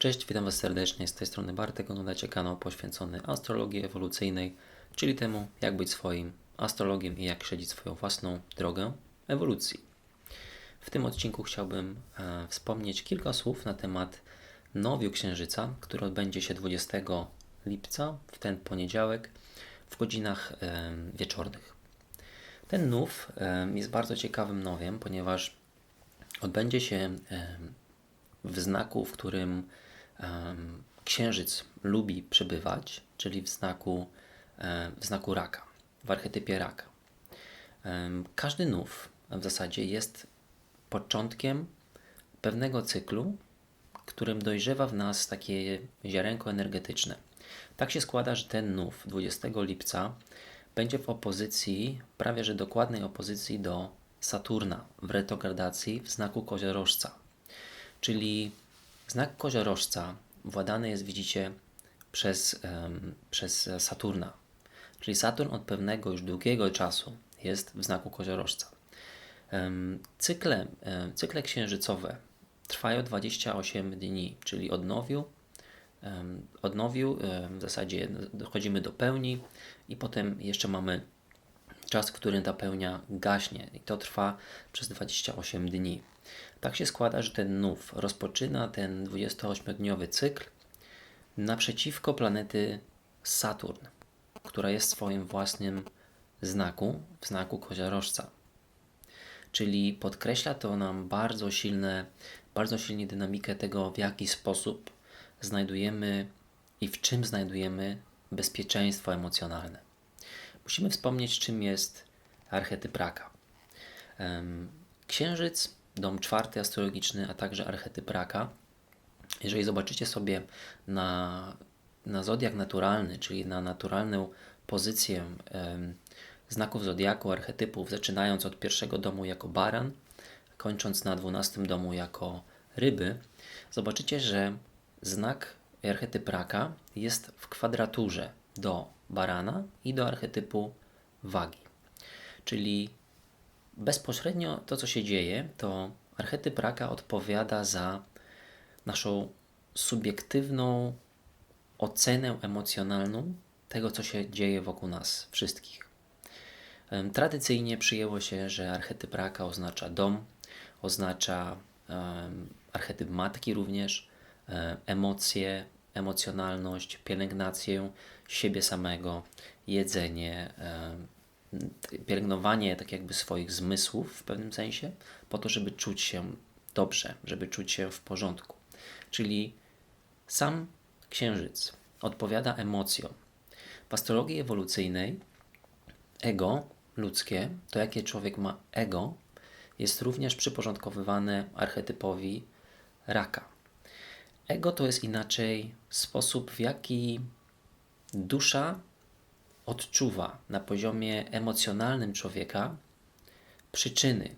Cześć, witam Was serdecznie. Z tej strony Bartek. Oglądacie kanał poświęcony astrologii ewolucyjnej, czyli temu, jak być swoim astrologiem i jak śledzić swoją własną drogę ewolucji. W tym odcinku chciałbym e, wspomnieć kilka słów na temat nowiu księżyca, który odbędzie się 20 lipca, w ten poniedziałek, w godzinach e, wieczornych. Ten nów e, jest bardzo ciekawym nowiem, ponieważ odbędzie się e, w znaku, w którym księżyc lubi przebywać, czyli w znaku, w znaku raka, w archetypie raka. Każdy nów w zasadzie jest początkiem pewnego cyklu, którym dojrzewa w nas takie ziarenko energetyczne. Tak się składa, że ten nów 20 lipca będzie w opozycji, prawie że dokładnej opozycji do Saturna w retrogradacji w znaku koziorożca. Czyli znak koziorożca władany jest, widzicie, przez, em, przez Saturna. Czyli Saturn od pewnego już długiego czasu jest w znaku koziorożca. Em, Cykle, em, cykle księżycowe trwają 28 dni, czyli od nowiu, em, od nowiu em, w zasadzie dochodzimy do pełni i potem jeszcze mamy czas, w którym ta pełnia gaśnie i to trwa przez 28 dni. Tak się składa, że ten nów rozpoczyna ten 28-dniowy cykl naprzeciwko planety Saturn, która jest w swoim własnym znaku, w znaku koziorożca. Czyli podkreśla to nam bardzo silne, bardzo silnie dynamikę tego, w jaki sposób znajdujemy i w czym znajdujemy bezpieczeństwo emocjonalne. Musimy wspomnieć, czym jest archetyp raka. Księżyc, dom czwarty astrologiczny, a także archetyp raka. Jeżeli zobaczycie sobie na, na zodiak naturalny, czyli na naturalną pozycję znaków zodiaku, archetypów, zaczynając od pierwszego domu jako baran, kończąc na dwunastym domu jako ryby, zobaczycie, że znak archetyp raka jest w kwadraturze do barana i do archetypu wagi. Czyli bezpośrednio to, co się dzieje, to archetyp raka odpowiada za naszą subiektywną ocenę emocjonalną tego, co się dzieje wokół nas wszystkich. Tradycyjnie przyjęło się, że archetyp raka oznacza dom, oznacza em, archetyp matki również, e, emocje, emocjonalność, pielęgnację siebie samego, jedzenie, em, pielęgnowanie tak jakby swoich zmysłów w pewnym sensie, po to, żeby czuć się dobrze, żeby czuć się w porządku. Czyli sam księżyc odpowiada emocjom. W astrologii ewolucyjnej ego ludzkie, to jakie człowiek ma ego, jest również przyporządkowywane archetypowi raka. Ego to jest inaczej sposób, w jaki dusza odczuwa na poziomie emocjonalnym człowieka przyczyny,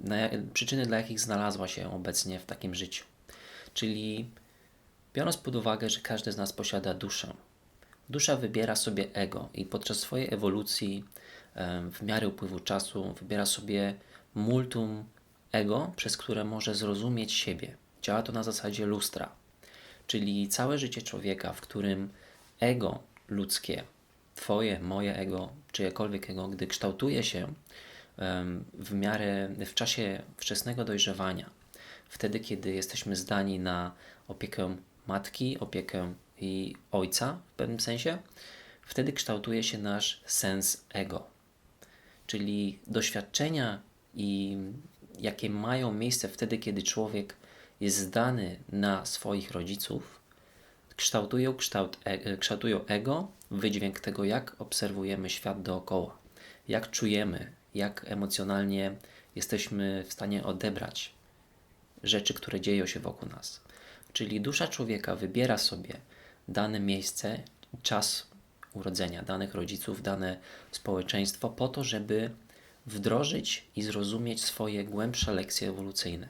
na, przyczyny, dla jakich znalazła się obecnie w takim życiu. Czyli biorąc pod uwagę, że każdy z nas posiada duszę, dusza wybiera sobie ego i podczas swojej ewolucji, w miarę upływu czasu, wybiera sobie multum ego, przez które może zrozumieć siebie. Działa to na zasadzie lustra, czyli całe życie człowieka, w którym ego ludzkie Twoje, moje ego, czyjekolwiek ego, gdy kształtuje się w miarę, w czasie wczesnego dojrzewania, wtedy, kiedy jesteśmy zdani na opiekę matki, opiekę i ojca w pewnym sensie, wtedy kształtuje się nasz sens ego. Czyli doświadczenia i jakie mają miejsce wtedy, kiedy człowiek jest zdany na swoich rodziców, kształtują, kształt, e, kształtują ego, wydźwięk tego, jak obserwujemy świat dookoła, jak czujemy, jak emocjonalnie jesteśmy w stanie odebrać rzeczy, które dzieją się wokół nas. Czyli dusza człowieka wybiera sobie dane miejsce, czas urodzenia danych rodziców, dane społeczeństwo, po to, żeby wdrożyć i zrozumieć swoje głębsze lekcje ewolucyjne.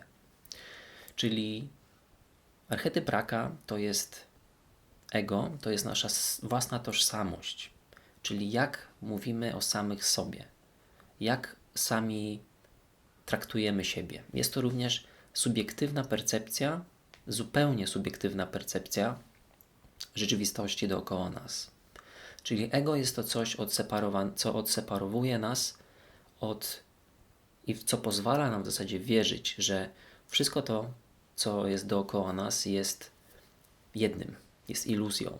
Czyli archetyp raka to jest ego, to jest nasza własna tożsamość, czyli jak mówimy o samych sobie, jak sami traktujemy siebie. Jest to również subiektywna percepcja zupełnie subiektywna percepcja rzeczywistości dookoła nas. Czyli ego jest to coś, co odseparowuje nas od i co pozwala nam w zasadzie wierzyć, że wszystko to, co jest dookoła nas, jest jednym, jest iluzją.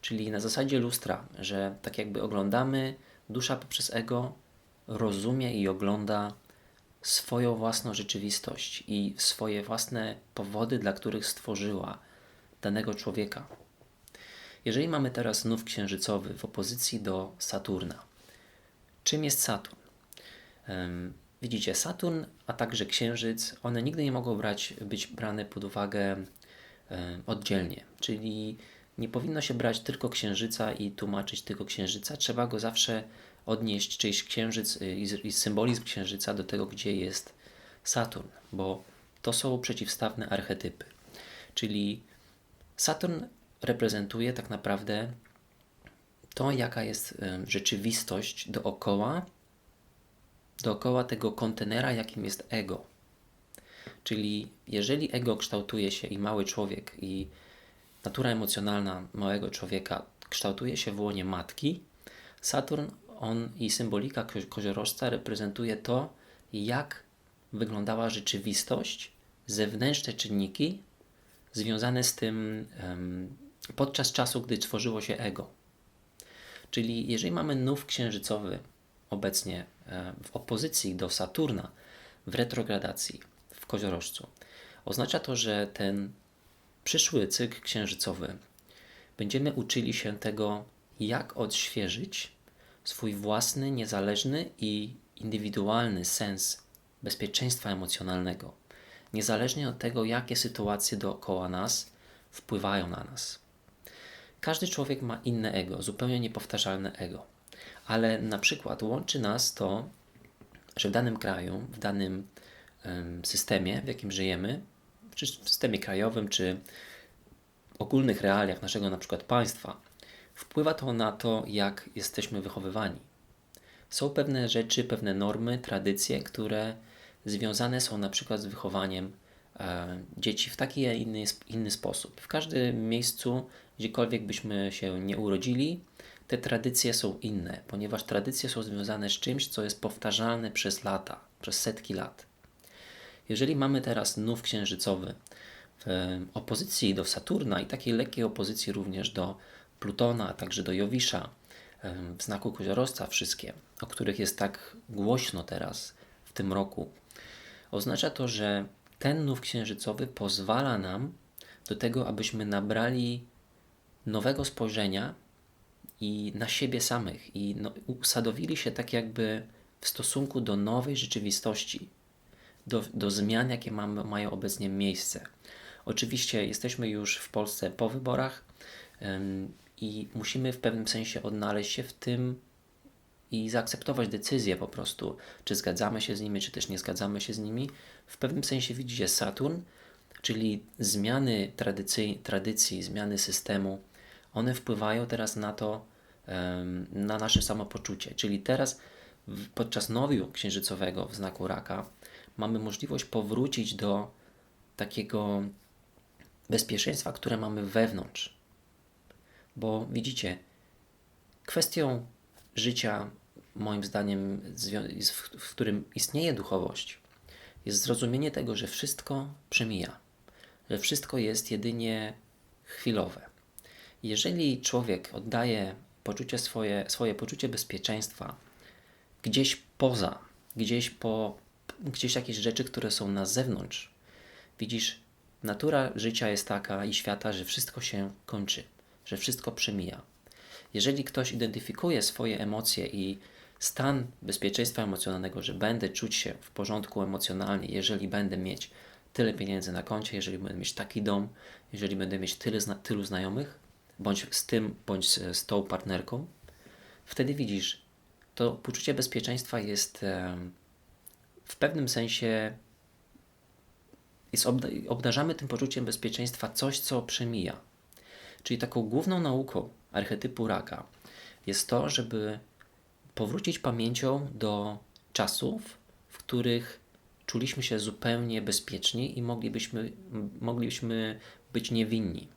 Czyli na zasadzie lustra, że tak jakby oglądamy, dusza poprzez ego rozumie i ogląda swoją własną rzeczywistość i swoje własne powody, dla których stworzyła danego człowieka. Jeżeli mamy teraz nów księżycowy w opozycji do Saturna, czym jest Saturn? Widzicie, Saturn, a także Księżyc, one nigdy nie mogą brać, być brane pod uwagę oddzielnie. Czyli nie powinno się brać tylko Księżyca i tłumaczyć tylko Księżyca. Trzeba go zawsze odnieść, czyjś Księżyc y, i symbolizm Księżyca do tego, gdzie jest Saturn, bo to są przeciwstawne archetypy. Czyli Saturn reprezentuje tak naprawdę to, jaka jest rzeczywistość dookoła dookoła tego kontenera, jakim jest ego. Czyli jeżeli ego kształtuje się i mały człowiek, i natura emocjonalna małego człowieka kształtuje się w łonie matki, Saturn on i symbolika koziorożca reprezentuje to, jak wyglądała rzeczywistość, zewnętrzne czynniki związane z tym um, podczas czasu, gdy tworzyło się ego. Czyli jeżeli mamy nów księżycowy obecnie e, w opozycji do Saturna w retrogradacji koziorożcu. Oznacza to, że ten przyszły cykl księżycowy będziemy uczyli się tego, jak odświeżyć swój własny, niezależny i indywidualny sens bezpieczeństwa emocjonalnego, niezależnie od tego, jakie sytuacje dookoła nas wpływają na nas. Każdy człowiek ma inne ego, zupełnie niepowtarzalne ego ale na przykład łączy nas to, że w danym kraju, w danym systemie, w jakim żyjemy, czy w systemie krajowym, czy ogólnych realiach naszego na przykład państwa, wpływa to na to, jak jesteśmy wychowywani. Są pewne rzeczy, pewne normy, tradycje, które związane są na przykład z wychowaniem e, dzieci w taki, a inny, inny sposób. W każdym miejscu, gdziekolwiek byśmy się nie urodzili, te tradycje są inne, ponieważ tradycje są związane z czymś, co jest powtarzalne przez lata, przez setki lat. Jeżeli mamy teraz nów księżycowy w opozycji do Saturna i takiej lekkiej opozycji również do Plutona, a także do Jowisza, w znaku koziorożca wszystkie, o których jest tak głośno teraz w tym roku, oznacza to, że ten nów księżycowy pozwala nam do tego, abyśmy nabrali nowego spojrzenia i na siebie samych i no, usadowili się tak jakby w stosunku do nowej rzeczywistości, do, do zmian, jakie mamy, mają obecnie miejsce. Oczywiście jesteśmy już w Polsce po wyborach ym, i musimy w pewnym sensie odnaleźć się w tym i zaakceptować decyzje po prostu, czy zgadzamy się z nimi, czy też nie zgadzamy się z nimi. W pewnym sensie widzicie Saturn, czyli zmiany tradycji, tradycji zmiany systemu, one wpływają teraz na to, na nasze samopoczucie. Czyli teraz podczas nowiu księżycowego w znaku raka mamy możliwość powrócić do takiego bezpieczeństwa, które mamy wewnątrz. Bo widzicie, kwestią życia, moim zdaniem, w którym istnieje duchowość, jest zrozumienie tego, że wszystko przemija, że wszystko jest jedynie chwilowe. Jeżeli człowiek oddaje poczucie swoje, swoje poczucie bezpieczeństwa gdzieś poza, gdzieś po, gdzieś jakieś rzeczy, które są na zewnątrz, widzisz, natura życia jest taka i świata, że wszystko się kończy, że wszystko przemija. Jeżeli ktoś identyfikuje swoje emocje i stan bezpieczeństwa emocjonalnego, że będę czuć się w porządku emocjonalnie, jeżeli będę mieć tyle pieniędzy na koncie, jeżeli będę mieć taki dom, jeżeli będę mieć tyle, tylu znajomych, bądź z tym, bądź z, z tą partnerką, wtedy widzisz, to poczucie bezpieczeństwa jest w pewnym sensie jest obdarzamy tym poczuciem bezpieczeństwa coś, co przemija. Czyli taką główną nauką archetypu raka jest to, żeby powrócić pamięcią do czasów, w których czuliśmy się zupełnie bezpieczni i moglibyśmy, moglibyśmy być niewinni.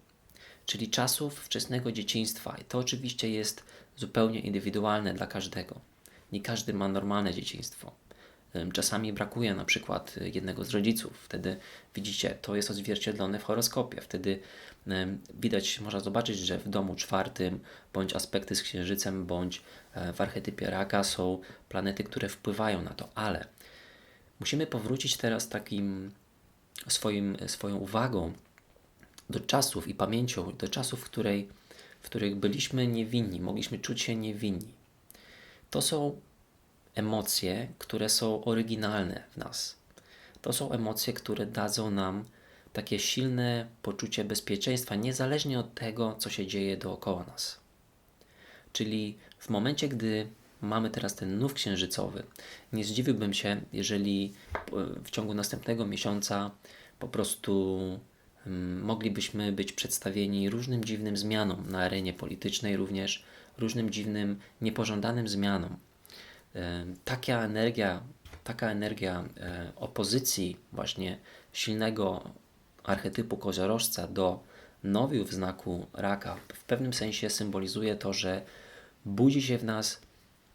Czyli czasów wczesnego dzieciństwa. I to oczywiście jest zupełnie indywidualne dla każdego. Nie każdy ma normalne dzieciństwo. Czasami brakuje na przykład jednego z rodziców. Wtedy widzicie, to jest odzwierciedlone w horoskopie. Wtedy widać, można zobaczyć, że w domu czwartym, bądź aspekty z księżycem, bądź e, w archetypie raka są planety, które wpływają na to. Ale musimy powrócić teraz takim swoim, swoją uwagą do czasów i pamięcią, do czasów, w, której, w których byliśmy niewinni, mogliśmy czuć się niewinni. To są emocje, które są oryginalne w nas. To są emocje, które dadzą nam takie silne poczucie bezpieczeństwa, niezależnie od tego, co się dzieje dookoła nas. Czyli w momencie, gdy mamy teraz ten nów księżycowy, nie zdziwiłbym się, jeżeli w ciągu następnego miesiąca po prostu mm, moglibyśmy być przedstawieni różnym dziwnym zmianom na arenie politycznej, również różnym dziwnym, niepożądanym zmianom. E, taka energia, taka energia e, opozycji, właśnie silnego archetypu koziorożca do nowiów w znaku raka w pewnym sensie symbolizuje to, że budzi się w nas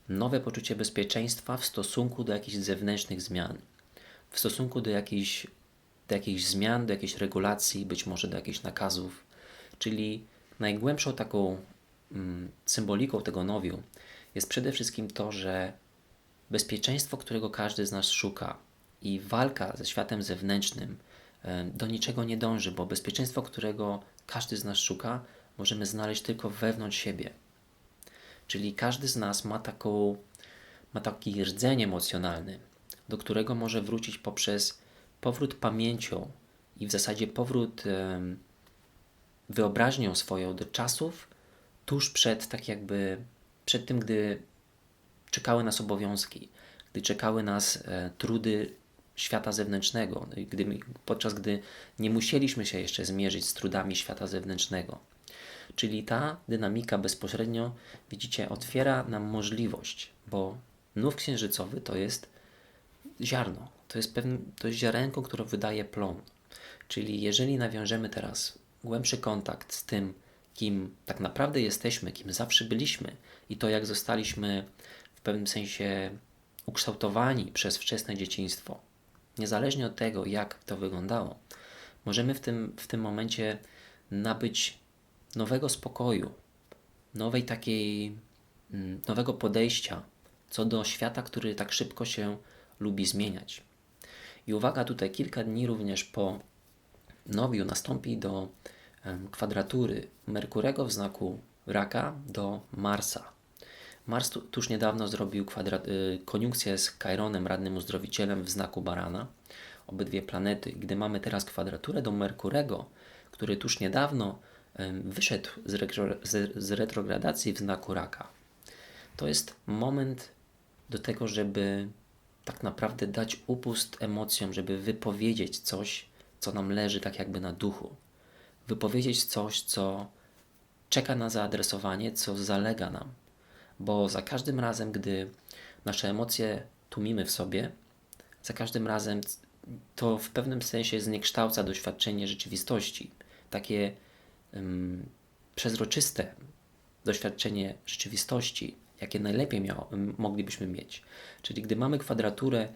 nowe poczucie bezpieczeństwa w stosunku do jakichś zewnętrznych zmian, w stosunku do jakichś, do jakichś zmian, do jakiejś regulacji, być może do jakichś nakazów. Czyli najgłębszą taką mm, symboliką tego nowiu jest przede wszystkim to, że bezpieczeństwo, którego każdy z nas szuka i walka ze światem zewnętrznym e, do niczego nie dąży, bo bezpieczeństwo, którego każdy z nas szuka, możemy znaleźć tylko wewnątrz siebie. Czyli każdy z nas ma, taką, ma taki rdzeń emocjonalny, do którego może wrócić poprzez powrót pamięcią i w zasadzie powrót wyobraźnią swoją do czasów tuż przed, tak jakby, przed tym, gdy czekały nas obowiązki, gdy czekały nas e, trudy świata zewnętrznego, gdy, podczas gdy nie musieliśmy się jeszcze zmierzyć z trudami świata zewnętrznego. Czyli ta dynamika bezpośrednio, widzicie, otwiera nam możliwość, bo nów księżycowy to jest ziarno, to jest, pewne, to jest ziarenko, które wydaje plon. Czyli jeżeli nawiążemy teraz głębszy kontakt z tym, kim tak naprawdę jesteśmy, kim zawsze byliśmy i to, jak zostaliśmy pewnym sensie ukształtowani przez wczesne dzieciństwo, niezależnie od tego, jak to wyglądało, możemy w tym, w tym momencie nabyć nowego spokoju, nowej takiej, mm, nowego podejścia co do świata, który tak szybko się lubi zmieniać. I uwaga, tutaj kilka dni również po nowiu nastąpi do kwadratury Merkurego w znaku raka do Marsa. Mars tu, tuż niedawno zrobił kwadrat, y, koniunkcję z Chironem, radnym uzdrowicielem w znaku barana. Obydwie planety. Gdy mamy teraz kwadraturę do Merkurego, który tuż niedawno wyszedł z, z, z retrogradacji w znaku raka. To jest moment do tego, żeby tak naprawdę dać upust emocjom, żeby wypowiedzieć coś, co nam leży tak jakby na duchu. Wypowiedzieć coś, co czeka na zaadresowanie, co zalega nam. Bo za każdym razem, gdy nasze emocje tłumimy w sobie, za każdym razem to w pewnym sensie zniekształca doświadczenie rzeczywistości. Takie um, przezroczyste doświadczenie rzeczywistości, jakie najlepiej miał, moglibyśmy mieć. Czyli gdy mamy kwadraturę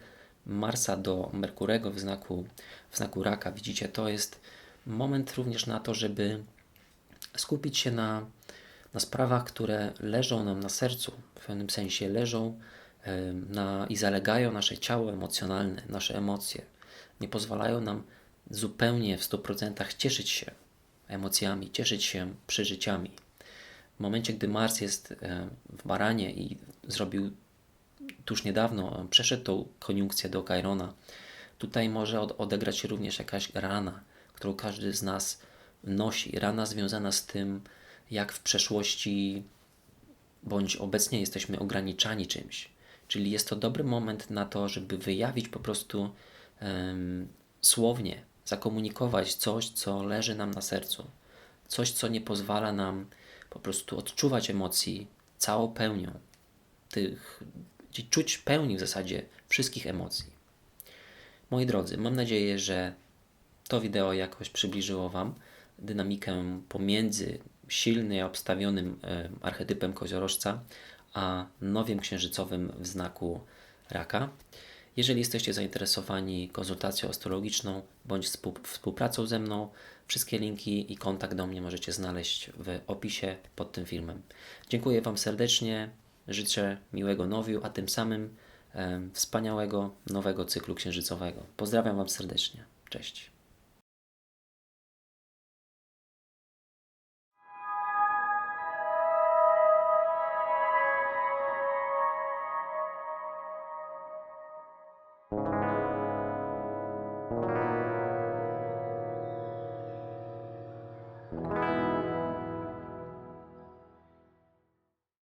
Marsa do Merkurego w znaku, w znaku raka, widzicie, to jest moment również na to, żeby skupić się na, na sprawach, które leżą nam na sercu, w pewnym sensie leżą na, i zalegają nasze ciało emocjonalne, nasze emocje. Nie pozwalają nam zupełnie w 100% cieszyć się emocjami, cieszyć się przeżyciami. W momencie, gdy Mars jest w Baranie i zrobił tuż niedawno, przeszedł tą koniunkcję do Kairona, tutaj może odegrać się również jakaś rana, którą każdy z nas nosi. Rana związana z tym, jak w przeszłości bądź obecnie jesteśmy ograniczani czymś. Czyli jest to dobry moment na to, żeby wyjawić po prostu um, słownie zakomunikować coś, co leży nam na sercu, coś, co nie pozwala nam po prostu odczuwać emocji całą pełnią, tych, czuć pełni w zasadzie wszystkich emocji. Moi drodzy, mam nadzieję, że to wideo jakoś przybliżyło Wam dynamikę pomiędzy silnie obstawionym e, archetypem koziorożca, a nowiem księżycowym w znaku raka. Jeżeli jesteście zainteresowani konsultacją astrologiczną bądź współpracą ze mną, wszystkie linki i kontakt do mnie możecie znaleźć w opisie pod tym filmem. Dziękuję Wam serdecznie, życzę miłego nowiu, a tym samym e, wspaniałego nowego cyklu księżycowego. Pozdrawiam Wam serdecznie. Cześć.